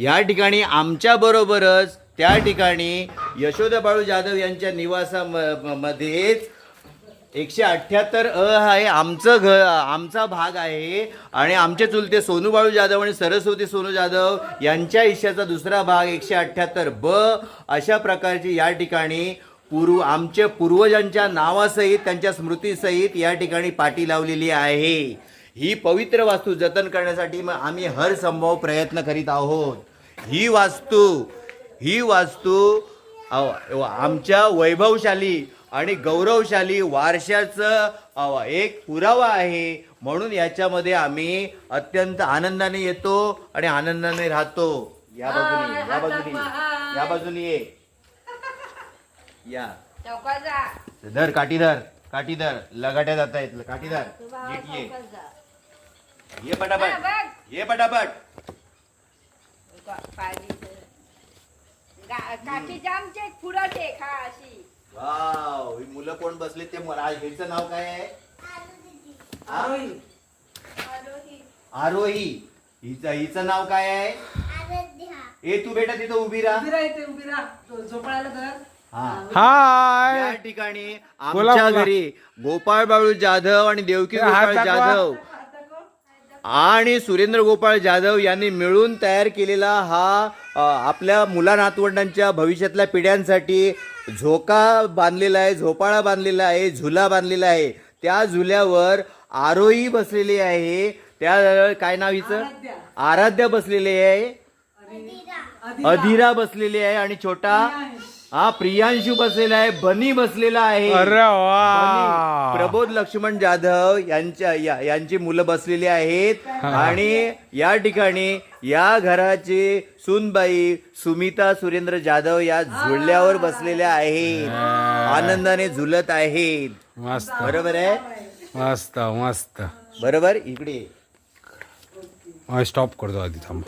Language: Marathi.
या ठिकाणी आमच्या बरोबरच त्या ठिकाणी यशोदा बाळू जाधव यांच्या निवासामध्येच एकशे अठ्ठ्याहत्तर अ आहे. आमचं घर आमचा भाग आहे. आणि आमचे चुलते सोनू बाळू जाधव आणि सरस्वती सोनू जाधव यांच्या हिश्याचा दुसरा भाग एकशे अठ्ठ्याहत्तर ब अशा प्रकारची या ठिकाणी पूर्व आमच्या पूर्वजांच्या नावासहित त्यांच्या स्मृतीसहित या ठिकाणी पाटी लावलेली आहे. ही पवित्र वास्तू जतन करण्यासाठी मग आम्ही हर संभव प्रयत्न करीत आहोत. ही वास्तू ही वास्तू आमच्या वैभवशाली आणि गौरवशाली वारशाचं अव- एक पुरावा आहे. म्हणून याच्यामध्ये आम्ही अत्यंत आनंदाने येतो आणि आनंदाने राहतो. या बाजूनी या बाजूनी या बाजूनी ये. या. धर काठी धर काठी धर. लगाट्या जाता येत काठी धर. तू बाबा नीट ये. ये पटापट हा. ये पटापट. तर. गा- एक हा अशी. वाव ही मुलं कोण बसले ते मला नाव काय आहे? आरोही. आरोही. हिचं हिचं नाव काय आहे? ए तू बेटा तिथं उभी राहा. उभी राहा इथे उभी राहा. झोपाळाला धर हा. हाय. या ठिकाणी बोला, आमच्या बोला. घरी गोपाळ बाळू जाधव आणि देवकी ते हात गोपाळ दाखवा. जाधव. आणि सुरेंद्र गोपाळ जाधव यांनी मिळून तयार केलेला हा आपल्या मुला नातवंडांच्या भविष्यातल्या पिढ्यांसाठी झोका बांधलेला आहे झोपाळा बांधलेला आहे झुला बांधलेला आहे. त्या झुल्यावर आरोही बसलेली आहे. त्या काय नाव हिचं? आराध्या. आराध्या बसलेली आहे. अधीरा. बसलेली आहे आणि छोटा हा प्रियांशू बसलेला आहे बनी बसलेला आहे. अरे वा. बनी, प्रबोध लक्ष्मण जाधव यांच्या या- यांची मुलं बसलेली आहेत. आणि या ठिकाणी या घराचे सुनबाई सुमिता सुरेंद्र जाधव या झुल्यावर बसलेल्या आहेत. आनंदाने झुलत आहेत. मस्त. बरोबर आहे? मस्त मस्त. बरोबर? इकडे. स्टॉप करतो आधी थांब.